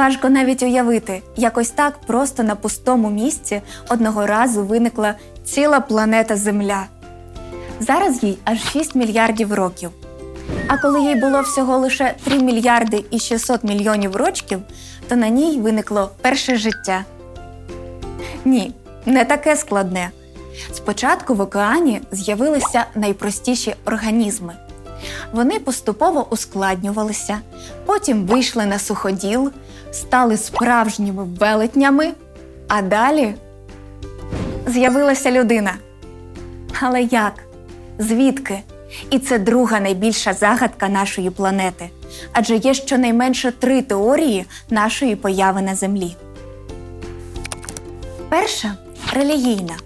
Важко навіть уявити, якось так просто на пустому місці одного разу виникла ціла планета Земля. Зараз їй аж 6 мільярдів років. А коли їй було всього лише 3 мільярди і 600 мільйонів рочків, то на ній виникло перше життя. Ні, не таке складне. Спочатку в океані з'явилися найпростіші організми. Вони поступово ускладнювалися, потім вийшли на суходіл, стали справжніми велетнями, а далі з'явилася людина. Але як? Звідки? І це друга найбільша загадка нашої планети. Адже є щонайменше три теорії нашої появи на Землі. Перша релігійна.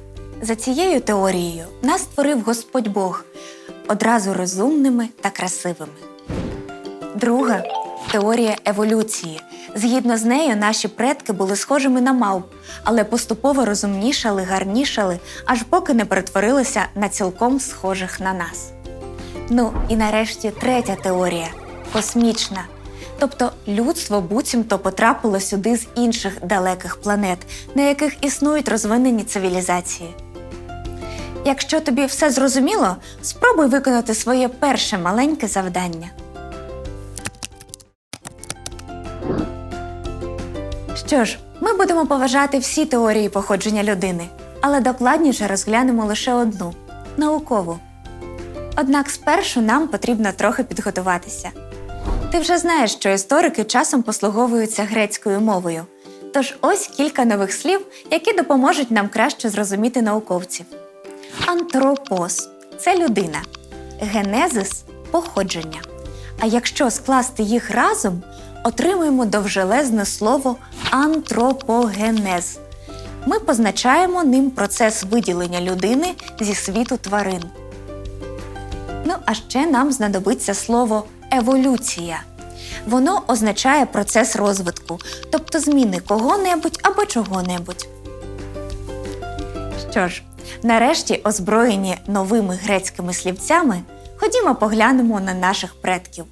За цією теорією нас створив Господь Бог одразу розумними та красивими. Друга теорія еволюції. Згідно з нею, наші предки були схожими на мавп, але поступово розумнішали, гарнішали, аж поки не перетворилися на цілком схожих на нас. Ну і нарешті третя теорія космічна. Тобто людство буцімто потрапило сюди з інших далеких планет, на яких існують розвинені цивілізації. Якщо тобі все зрозуміло, спробуй виконати своє перше маленьке завдання. Що ж, ми будемо поважати всі теорії походження людини, але докладніше розглянемо лише одну наукову. Однак спершу нам потрібно трохи підготуватися. Ти вже знаєш, що історики часом послуговуються грецькою мовою. Тож ось кілька нових слів, які допоможуть нам краще зрозуміти науковців. Антропос це людина, генезис походження. А якщо скласти їх разом, отримуємо довжелезне слово антропогенез. Ми позначаємо ним процес виділення людини зі світу тварин. Ну, а ще нам знадобиться слово еволюція. Воно означає процес розвитку, тобто зміни кого-небудь або чого-небудь. Що ж, нарешті, озброєні новими грецькими слівцями, ходімо поглянемо на наших предків.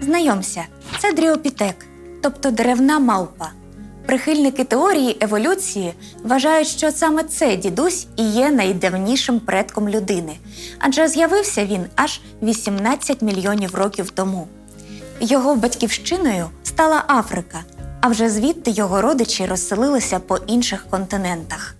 Знайомся, це дріопітек, тобто деревна мавпа. Прихильники теорії еволюції вважають, що саме цей дідусь і є найдавнішим предком людини, адже з'явився він аж 18 мільйонів років тому. Його батьківщиною стала Африка, а вже звідти його родичі розселилися по інших континентах.